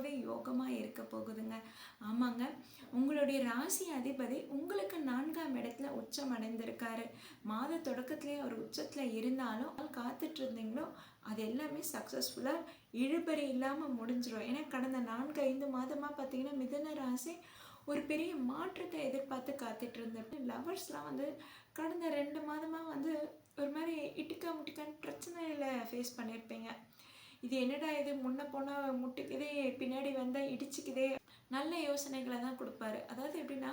ரொம்பவே யோகமாக இருக்க போகுதுங்க. ஆமாங்க. உங்களுடைய ராசி அதிபதி உங்களுக்கு நான்காம் இடத்துல உச்சம் அடைந்திருக்காரு. மாத தொடக்கத்திலே அவர் உச்சத்தில் இருந்தாலும் காத்துட்டு இருந்தீங்களோ அது எல்லாமே சக்ஸஸ்ஃபுல்லாக இழுபறி இல்லாமல் முடிஞ்சிடும் ஏன்னா கடந்த நான்கு ஐந்து மாதமாக பார்த்தீங்கன்னா மிதன ராசி ஒரு பெரிய மாற்றத்தை எதிர்பார்த்து காத்துட்டு இருந்தேன் லவர்ஸ்லாம் வந்து கடந்த ரெண்டு மாதமாக வந்து ஒரு மாதிரி இட்டுக்கா முட்டிக்கான்னு பிரச்சனையில் ஃபேஸ் பண்ணியிருப்பீங்க இது என்னடா இது? முன்ன போனால் முட்டுக்குதே பின்னாடி வந்தால் இடிச்சுக்குதே. நல்ல யோசனைகளை தான் கொடுப்பாரு. அதாவது எப்படின்னா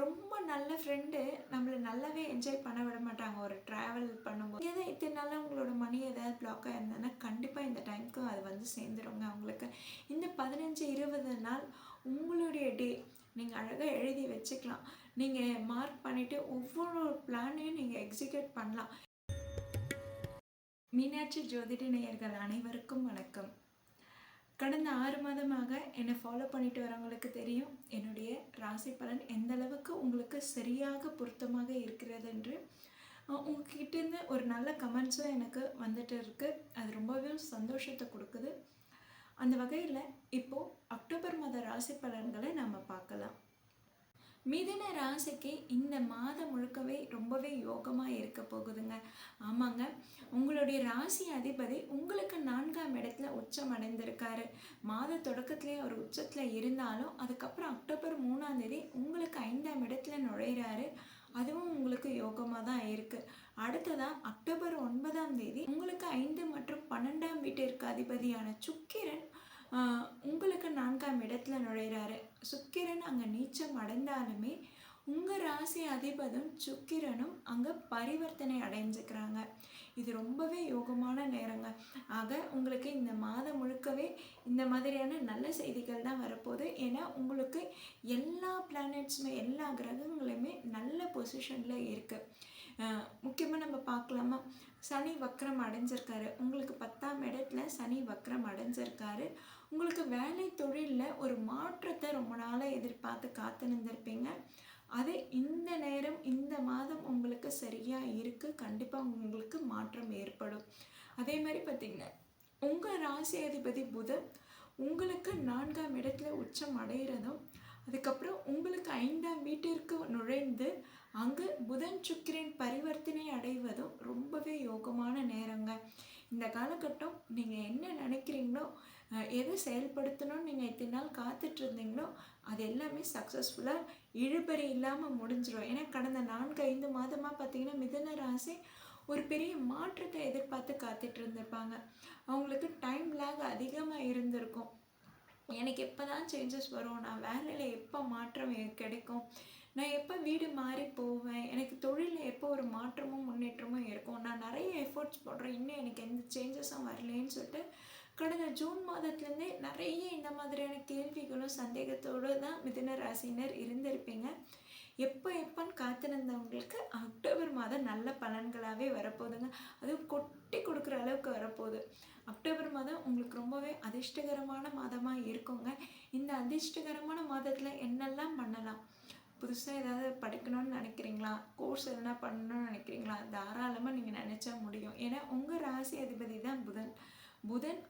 ரொம்ப நல்ல ஃப்ரெண்டு நம்மளை நல்லாவே என்ஜாய் பண்ண விட மாட்டாங்க. ஒரு ட்ராவல் பண்ணும்போது. ஏதோ இத்தனை நாளாக உங்களோட மணி ஏதாவது பிளாக்காக இருந்ததுன்னா கண்டிப்பாக இந்த டைமுக்கு அது வந்து சேர்ந்துருங்க அவங்களுக்கு. இந்த பதினஞ்சு இருபது நாள் உங்களுடைய டே நீங்கள் அழகாக எழுதி வச்சுக்கலாம். நீங்கள் மார்க் பண்ணிவிட்டு ஒவ்வொரு பிளானையும் நீங்கள் எக்ஸிக்யூட் பண்ணலாம். மீனாட்சி ஜோதிட நேயர்கள் அனைவருக்கும் வணக்கம். கடந்த ஆறு மாதமாக என்னை ஃபாலோ பண்ணிட்டு வரவங்களுக்கு தெரியும் என்னுடைய ராசி பலன் எந்த அளவுக்கு உங்களுக்கு சரியாக பொருத்தமாக இருக்கிறது என்று. உங்ககிட்டேருந்து ஒரு நல்ல கமெண்ட்ஸும் எனக்கு வந்துட்டு இருக்குது அது ரொம்பவே சந்தோஷத்தை கொடுக்குது. அந்த வகையில் இப்போது அக்டோபர் மாத ராசி பலன்களை நம்ம பார்க்கலாம். மிதுன ராசிக்கு இந்த மாதம் முழுக்கவே ரொம்பவே யோகமாக இருக்க போகுதுங்க. ஆமாங்க. உங்களுடைய ராசி அதிபதி உங்களுக்கு நான்காம் இடத்துல உச்சம் அடைந்திருக்காரு. மாத தொடக்கத்திலே ஒரு உச்சத்தில் இருந்தாலும் அதுக்கப்புறம் அக்டோபர் மூணாம் தேதி உங்களுக்கு ஐந்தாம் இடத்துல நுழையிறாரு. அதுவும் உங்களுக்கு யோகமாக தான் இருக்குது அடுத்ததாக அக்டோபர் ஒன்பதாம் தேதி உங்களுக்கு ஐந்து மற்றும் பன்னெண்டாம் வீட்டிற்கு அதிபதியான சுக்கிரன் உங்களுக்கு நான்காம் இடத்துல நுழைகிறாரு சுக்கிரன் அங்கே நீச்சம் அடைந்தாலுமே உங்கள் ராசி அதிபதும் சுக்கிரனும் அங்கே பரிவர்த்தனை அடைஞ்சுக்கிறாங்க. இது ரொம்பவே யோகமான நேரங்க. ஆக உங்களுக்கு இந்த மாதம் முழுக்கவே இந்த மாதிரியான நல்ல செய்திகள் தான் வரப்போகுது. ஏன்னா உங்களுக்கு எல்லா பிளானட்ஸுமே எல்லா கிரகங்களுமே நல்ல பொசிஷனில் இருக்குது முக்கியமாக நம்ம பார்க்கலாமா? சனி வக்ரம் அடைஞ்சிருக்காரு. உங்களுக்கு பத்தாம் இடத்துல சனி வக்ரம் அடைஞ்சிருக்காரு. உங்களுக்கு வேலை தொழிலில் ஒரு மாற்றத்தை ரொம்ப நாளாக எதிர்பார்த்து காத்து நின்றுருப்பீங்க அது இந்த நேரம் இந்த மாதம் உங்களுக்கு சரியாக இருக்குது கண்டிப்பாக உங்களுக்கு மாற்றம் ஏற்படும். அதே மாதிரி பார்த்திங்கன்னா உங்கள் ராசி அதிபதி புதன் உங்களுக்கு நான்காம் இடத்துல உச்சம் அடைகிறதும் அதுக்கப்புறம் உங்களுக்கு ஐந்தாம் வீட்டிற்கு நுழைந்து அங்கு புதன் சுக்கிரன் பரிவர்த்தனை அடைவதும் ரொம்பவே யோகமான நேரங்க. இந்த காலகட்டம் நீங்கள் என்ன நினைக்கிறீங்களோ எதை செயல்படுத்தணும்னு நீங்கள் இத்தனை நாள் காத்துட்டு இருந்தீங்களோ அது எல்லாமே சக்ஸஸ்ஃபுல்லாக இழுபறி இல்லாமல் முடிஞ்சிடும் ஏன்னா கடந்த நான்கு ஐந்து மாதமாக பார்த்தீங்கன்னா மிதன ராசி ஒரு பெரிய மாற்றத்தை எதிர்பார்த்து காத்துட்டு இருந்திருப்பாங்க அவங்களுக்கு டைம் லேக் அதிகமாக இருந்திருக்கும். எனக்கு எப்போ தான் சேஞ்சஸ் வரும் நான் வேலையில் எப்போ மாற்றம் கிடைக்கும் நான் எப்போ வீடு மாறி போவேன் எனக்கு தொழிலில் எப்போ ஒரு மாற்றமும் முன்னேற்றமும் இருக்கும். நான் நிறைய எஃபர்ட்ஸ் போடுறேன். இன்னும் எனக்கு எந்த சேஞ்சஸும் வரலேன்னு சொல்லிட்டு கடந்த ஜூன் மாதத்துலேருந்தே நிறைய இந்த மாதிரியான கேள்விகளும் சந்தேகத்தோடு தான் மிதுன ராசினர் இருந்திருப்பீங்க. எப்போ எப்போன்னு காத்திருந்தவங்களுக்கு அக்டோபர் மாதம் நல்ல பலன்களாகவே வரப்போகுதுங்க. அதுவும் கொட்டி கொடுக்குற அளவுக்கு வரப்போகுது. அக்டோபர் மாதம் உங்களுக்கு ரொம்பவே அதிர்ஷ்டகரமான மாதமாக இருக்குங்க. இந்த அதிர்ஷ்டகரமான மாதத்தில் என்னெல்லாம் பண்ணலாம்? புதுசாக ஏதாவது படிக்கணும்னு நினைக்கிறீங்களா? கோர்ஸ் எதனா பண்ணணும்னு நினைக்கிறீங்களா? தாராளமாக நீங்கள் நினச்சா முடியும். ஏன்னா உங்கள் ராசி அதிபதி தான் புதன். புதன்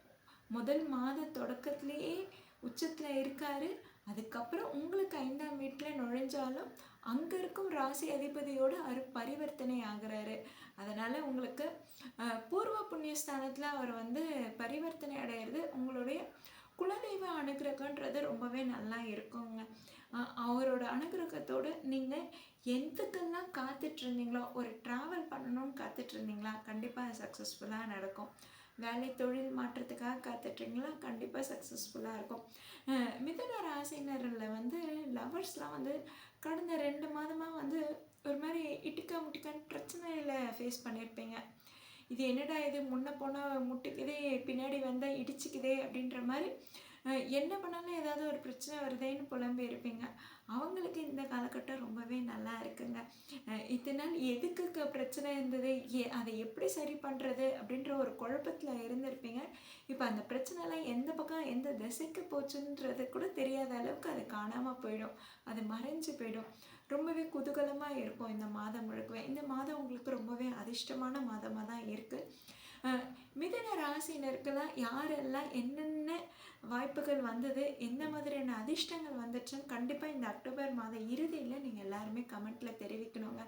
முதல் மாத தொடக்கத்திலேயே உச்சத்தில் இருக்காரு. அதுக்கப்புறம் உங்களுக்கு ஐந்தாம் வீட்டில் நுழைஞ்சாலும் அங்கே இருக்கும் ராசி அதிபதியோடு அவர் பரிவர்த்தனை ஆகிறாரு. அதனால் உங்களுக்கு பூர்வ புண்ணியஸ்தானத்தில் அவர் வந்து பரிவர்த்தனை அடையிறது உங்களுடைய குலதெய்வ அனுகிரகன்றது ரொம்பவே நல்லா இருக்குங்க. அவரோட அனுகிரகத்தோடு நீங்கள் எதுக்கெல்லாம் காத்துட்ருந்தீங்களோ ஒரு ட்ராவல் பண்ணணும்னு காத்துட்ருந்தீங்களா கண்டிப்பாக சக்ஸஸ்ஃபுல்லாக நடக்கும். வேலை தொழில் மாற்றத்துக்காக காத்துட்ருங்களா கண்டிப்பாக சக்ஸஸ்ஃபுல்லாக இருக்கும். மிதன ராசினரில் வந்து லவர்ஸ்லாம் வந்து கடந்த ரெண்டு மாதமாக வந்து ஒரு மாதிரி இட்டுக்கா முட்டிக்கான்னு பிரச்சனையில் ஃபேஸ் பண்ணியிருப்பீங்க. இது என்னடா இது? முன்னே போனால் முட்டுக்குதே பின்னாடி வந்தால் இடிச்சுக்குதே அப்படின்ற மாதிரி என்ன பண்ணாலும் ஏதாவது ஒரு பிரச்சனை வருதேன்னு புலம்பி இருப்பீங்க அவங்களுக்கு இந்த காலகட்டம் ரொம்பவே நல்லா இருக்குங்க. இத்தனை நாள் எதுக்கு பிரச்சனை இருந்தது? ஏ அதை எப்படி சரி பண்ணுறது அப்படின்ற ஒரு குழப்பத்தில் இருந்திருப்பீங்க. இப்போ அந்த பிரச்சனைலாம் எந்த பக்கம் எந்த திசைக்கு போச்சுன்றது கூட தெரியாத அளவுக்கு அது காணாமல் போயிடும். அது மறைஞ்சு போயிடும். ரொம்பவே குதூகலமாக இருக்கும் இந்த மாதம் முழுக்கவே. இந்த மாதம் உங்களுக்கு ரொம்பவே அதிர்ஷ்டமான மாதமாக தான் இருக்குது மிதன ராசினருக்கெல்லாம் யாரெல்லாம் என்னென்ன வாய்ப்புகள் வந்தது எந்த மாதிரியான அதிர்ஷ்டங்கள் வந்துச்சுன்னு கண்டிப்பாக இந்த அக்டோபர் மாத இறுதியில் நீங்கள் எல்லாருமே கமெண்ட்டில் தெரிவிக்கணுங்க.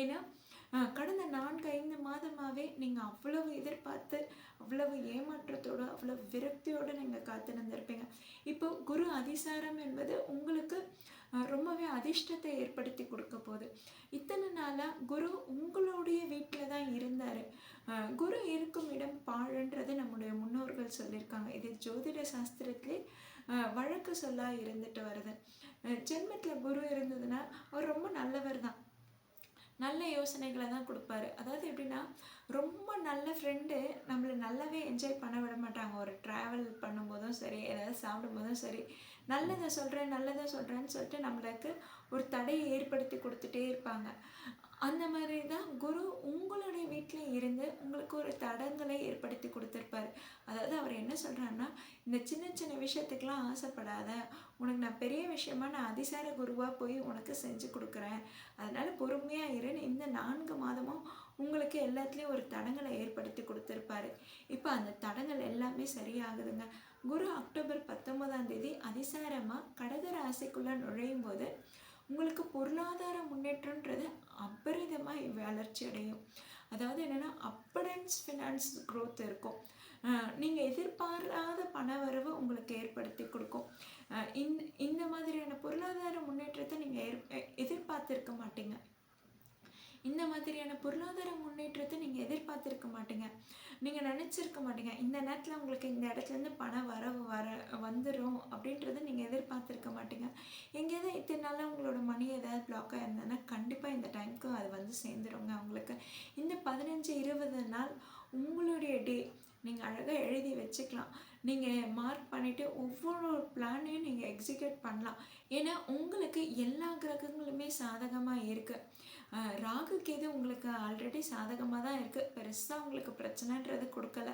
ஏன்னா கடந்த நான்கு ஐந்து மாதமாகவே நீங்கள் அவ்வளவு எதிர்பார்த்து அவ்வளவு ஏமாற்றத்தோடு அவ்வளவு விரக்தியோடு நீங்கள் காத்திருந்திருப்பீங்க. இப்போ குரு அதிசாரம் என்பது உங்களுக்கு ரொம்பவே அதிர்ஷ்டத்தை ஏற்படுத்தி கொடுக்க போகுது. இத்தனை நாளாக குரு உங்களுடைய வீட்டில் தான் இருந்தார். குரு இருக்கும் இடம் பாழன்றது நம்முடைய முன்னோர்கள் சொல்லியிருக்காங்க. இது ஜோதிட சாஸ்திரத்திலே வழக்கு சொல்லாக இருந்துட்டு வருது. ஜென்மத்தில் குரு இருந்ததுன்னா அவர் ரொம்ப நல்லவர் தான். நல்ல யோசனைகளை தான் கொடுப்பாரு. அதாவது எப்படின்னா ரொம்ப நல்ல ஃப்ரெண்டு நம்மளை நல்லாவே என்ஜாய் பண்ண விட மாட்டாங்க. ஒரு ட்ராவல் பண்ணும்போதும் சரி ஏதாவது சாப்பிடும்போதும் சரி நல்லதை சொல்கிறேன் நல்லதை சொல்கிறேன்னு சொல்லிட்டு நம்மளுக்கு ஒரு தடையை ஏற்படுத்தி கொடுத்துட்டே இருப்பாங்க. அந்த மாதிரி தான் குரு உங்களுடைய வீட்டில் இருந்து உங்களுக்கு ஒரு தடங்களை ஏற்படுத்தி கொடுத்துருப்பாரு. அதாவது அவர் என்ன சொல்கிறாருன்னா இந்த சின்ன சின்ன விஷயத்துக்கெலாம் ஆசைப்படாத உனக்கு நான் பெரிய விஷயமா நான் அதிசார குருவாக போய் உனக்கு செஞ்சு கொடுக்குறேன். அதனால் பொறுமையாக இருன்னு இந்த நான்கு மாதமும் உங்களுக்கு எல்லாத்துலேயும் ஒரு தடங்களை ஏற்படுத்தி கொடுத்துருப்பாரு. இப்போ அந்த தடங்கள் எல்லாமே சரியாகுதுங்க. குரு அக்டோபர் பத்தொன்பதாம் தேதி அதிசாரமாக கடக ராசிக்குள்ளே நுழையும் போது உங்களுக்கு பொருளாதார முன்னேற்றன்றது அபரிதமாக வளர்ச்சி அடையும். அதாவது என்னென்னா அப்படன்ஸ் ஃபினான்ஸ் க்ரோத் இருக்கும். நீங்கள் எதிர்பாராத பண வரவு உங்களுக்கு ஏற்படுத்தி கொடுக்கும். இந்த இந்த மாதிரியான பொருளாதார முன்னேற்றத்தை நீங்கள் எதிர்பார்த்துருக்க மாட்டீங்க. இந்த மாதிரியான பொருளாதார முன்னேற்றத்தை நீங்கள் எதிர்பார்த்துருக்க மாட்டீங்க. நீங்கள் நினச்சிருக்க மாட்டீங்க. இந்த நேரத்தில் உங்களுக்கு இந்த இடத்துலேருந்து பணம் வர வர வந்துடும் அப்படின்றத நீங்கள் எதிர்பார்த்துருக்க மாட்டீங்க. எங்கேயாவது இத்தனை நாளில் உங்களோட மணி ஏதாவது பிளாக்காக இருந்ததுன்னா கண்டிப்பாக இந்த டைமுக்கு அது வந்து சேர்ந்துருங்க அவங்களுக்கு. இந்த பதினஞ்சு இருபது நாள் உங்களுடைய டே நீங்கள் அழகாக எழுதி வச்சுக்கலாம். நீங்கள் மார்க் பண்ணிவிட்டு ஒவ்வொரு பிளானையும் நீங்கள் எக்ஸிக்யூட் பண்ணலாம். ஏன்னா உங்களுக்கு எல்லா கிரகங்களுமே சாதகமாக இருக்குது ராகு கேது உங்களுக்கு ஆல்ரெடி சாதகமாக தான் இருக்குது பெருசாக உங்களுக்கு பிரச்சனைன்றது கொடுக்கல.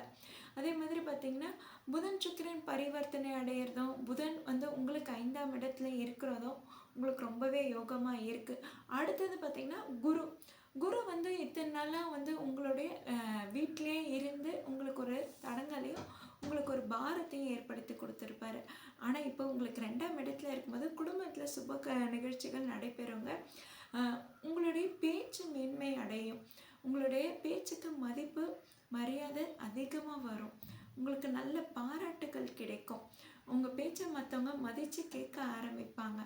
அதே மாதிரி பார்த்திங்கன்னா புதன் சுக்கிரன் பரிவர்த்தனை அடையிறதும் புதன் வந்து உங்களுக்கு ஐந்தாம் இடத்துல இருக்கிறதும் உங்களுக்கு ரொம்பவே யோகமாக இருக்குது அடுத்தது பார்த்திங்கன்னா குரு. குரு வந்து இத்தனை நாளாக வந்து உங்களுடைய வீட்டிலே இருந்து உங்களுக்கு ஒரு தடங்களையும் உங்களுக்கு ஒரு பாரத்தையும் ஏற்படுத்தி கொடுத்துருப்பாரு. ஆனால் இப்போ உங்களுக்கு ரெண்டாம் இடத்துல இருக்கும்போது குடும்பத்தில் சுப நிகழ்ச்சிகள் நடைபெறுங்க. உங்களுடைய பேச்சு மேன்மை அடையும். உங்களுடைய பேச்சுக்கு மதிப்பு மரியாதை அதிகமாக வரும் உங்களுக்கு நல்ல பாராட்டுகள் கிடைக்கும் உங்கள் பேச்சை மற்றவங்க மதித்து கேட்க ஆரம்பிப்பாங்க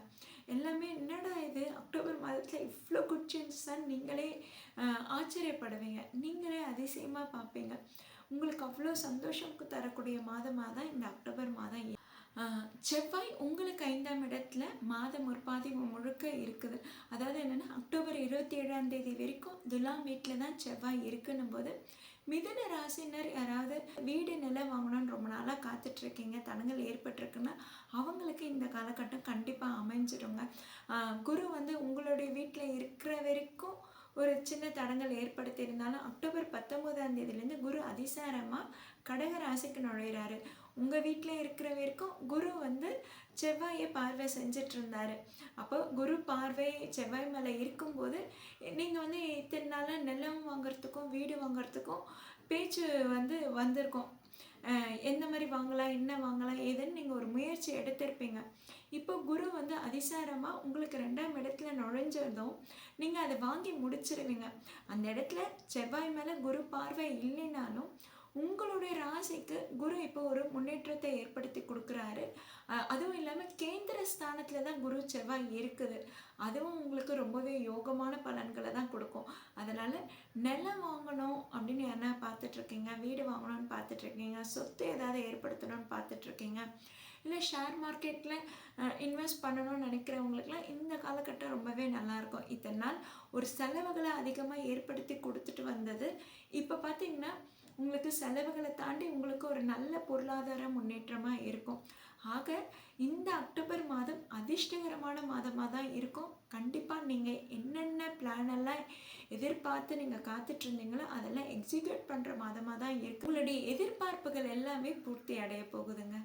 எல்லாமே என்னடா இது அக்டோபர் மாதத்தில் இவ்வளோ குட் சேஞ்சஸாக நீங்களே ஆச்சரியப்படுவீங்க அதிகமாக பார்ப்பீங்க. உங்களுக்கு அவ்வளோ சந்தோஷம் தரக்கூடிய மாதமாக தான் இந்த அக்டோபர் மாதம் செவ்வாய் உங்களுக்கு ஐந்தாம் இடத்துல மாதம் ஒரு பாதி முழுக்க இருக்குது. அதாவது என்னென்னா அக்டோபர் இருபத்தி ஏழாம் தேதி வரைக்கும் துலாம் வீட்டில் தான் செவ்வாய் இருக்குன்னும் போது மிதுன ராசினர் யாராவது வீடு நிலம் வாங்கணும்னு ரொம்ப நாளாக காத்துட்ருக்கீங்க தடங்கள் ஏற்பட்டிருக்குன்னா அவங்களுக்கு இந்த காலகட்டம் கண்டிப்பாக அமைஞ்சிடுங்க. குரு வந்து உங்களுடைய வீட்டில் இருக்கிற வரைக்கும் ஒரு சின்ன தடங்கள் ஏற்படுத்தியிருந்தாலும் அக்டோபர் பத்தொம்போதாம் தேதியிலேருந்து குரு அதிசாரமாக கடக ராசிக்கு நுழையிறாரு. உங்கள் வீட்டில் இருக்கிற வரைக்கும் குரு வந்து செவ்வாயை பார்வை செஞ்சிட்டு அப்போ குரு பார்வை செவ்வாய் மேலே இருக்கும்போது நீங்கள் வந்து இத்தனை நாளாக நிலம் வாங்குறதுக்கும் வீடு வாங்குறதுக்கும் பேச்சு வந்து வந்திருக்கும். எந்த மாதிரி வாங்கலாம் என்ன வாங்கலாம் ஏதுன்னு நீங்கள் ஒரு முயற்சி எடுத்திருப்பீங்க. இப்போ குரு வந்து அதிசாரமாக உங்களுக்கு ரெண்டாம் இடத்துல நுழைஞ்சதும் நீங்கள் அதை வாங்கி முடிச்சிருவீங்க. அந்த இடத்துல செவ்வாய் மேலே குரு பார்வை இல்லைனாலும் உங்களுடைய ராசிக்கு குரு இப்போ ஒரு முன்னேற்றத்தை ஏற்படுத்தி கொடுக்குறாரு. அதுவும் இல்லாமல் கேந்திர ஸ்தானத்தில் தான் குரு செவ்வாய் இருக்குது. அதுவும் உங்களுக்கு ரொம்பவே யோகமான பலன்களை தான் கொடுக்கும். அதனால் நிலம் வாங்கணும் அப்படின்னு என்ன பார்த்துட்ருக்கீங்க வீடு வாங்கணும்னு பார்த்துட்ருக்கீங்க சொத்து ஏதாவது ஏற்படுத்தணும்னு பார்த்துட்ருக்கீங்க இல்லை ஷேர் மார்க்கெட்டில் இன்வெஸ்ட் பண்ணணும்னு நினைக்கிறவங்களுக்குலாம் இந்த காலகட்டம் ரொம்பவே நல்லாயிருக்கும் இத்தனை நாள் ஒரு செலவுகளை அதிகமாக ஏற்படுத்தி கொடுத்துட்டு வந்தது. இப்போ பார்த்திங்கன்னா உங்களுக்கு செலவுகளை தாண்டி உங்களுக்கு ஒரு நல்ல பொருளாதார முன்னேற்றமாக இருக்கும். ஆக இந்த அக்டோபர் மாதம் அதிர்ஷ்டகரமான மாதமாக தான் இருக்கும். கண்டிப்பாக நீங்கள் என்னென்ன பிளான் எல்லாம் எதிர்பார்த்து நீங்கள் காத்துட்ருந்தீங்களோ அதெல்லாம் எக்ஸிக்யூட் பண்ணுற மாதமாக தான் இருக்கும் உங்களுடைய எதிர்பார்ப்புகள் எல்லாமே பூர்த்தி அடைய போகுதுங்க.